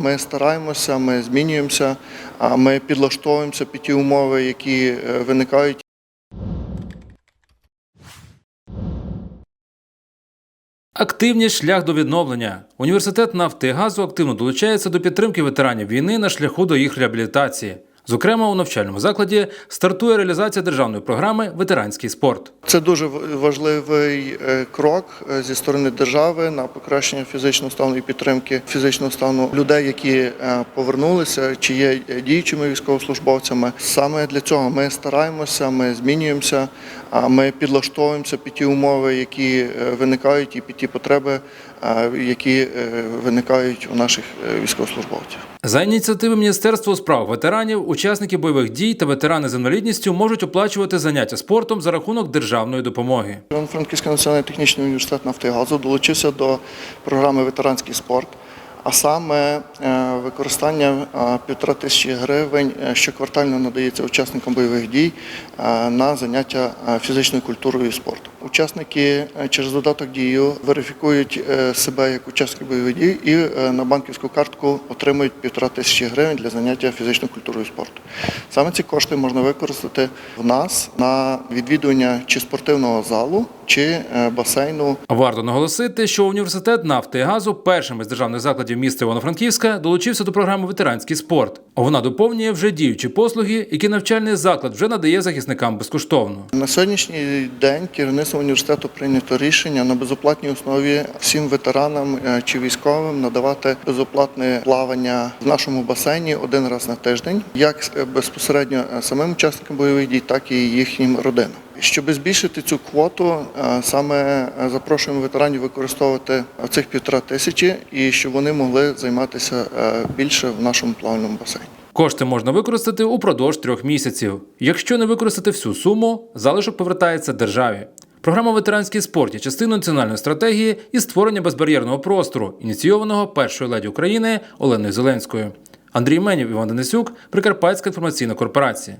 Ми стараємося, ми змінюємося, а ми підлаштовуємося під ті умови, які е, виникають. Активність шлях до відновлення. Університет нафти і газу активно долучається до підтримки ветеранів війни на шляху до їх реабілітації. Зокрема, у навчальному закладі стартує реалізація державної програми Ветеранський спорт. Це дуже важливий е, крок е, зі сторони держави на покращення фізичного стану і підтримки фізичного стану людей, які е, повернулися чи є діючими військовослужбовцями. Саме для цього ми стараємося, ми змінюємося, а ми підлаштовуємося під ті умови, які виникають, і під ті потреби, які виникають у наших військовослужбовців. За ініціативи Міністерства у справах ветеранів, учасники бойових дій та ветерани з інвалідністю можуть оплачувати заняття спортом за рахунок державної допомоги. Івано-Франківський національний технічний університет нафти і газу долучився до програми Ветеранський спорт, а саме е, використання е, півтора тисячі гривень е, щоквартально надається учасникам бойових дій на заняття фізичною культурою і спортом. Учасники через додаток дію верифікують себе як учасники бойових дій і на банківську картку отримують півтора тисячі гривень для заняття фізичною культурою і спорту. Саме ці кошти можна використати в нас на відвідування чи спортивного залу, чи басейну Варто наголосити, що університет нафти і газу першим із державних закладів міста Івано-Франківська долучився до програми Ветеранський спорт. Вона доповнює вже діючі послуги, які навчальний заклад вже надає захисникам безкоштовно. На сьогоднішній день керівництво університету прийнято рішення на безоплатній основі всім ветеранам е, чи військовим надавати безоплатне плавання в нашому басейні один раз на тиждень, як е, безпосередньо е, самим учасникам бойових дій, так і їхнім родинам. Щоб збільшити цю квоту, е, саме е, запрошуємо ветеранів використовувати цих півтора тисячі і щоб вони могли займатися е, більше в нашому плавальному басейні. Кошти можна використати упродовж трьох місяців. Якщо не використати всю суму, залишок повертається державі. Програма Ветеранський спорт є частиною національної стратегії і створення безбар'єрного простору, ініційованого першою леді України Оленою Зеленською. Андрій Менів, Іван Денисюк, Прикарпатська інформаційна корпорація.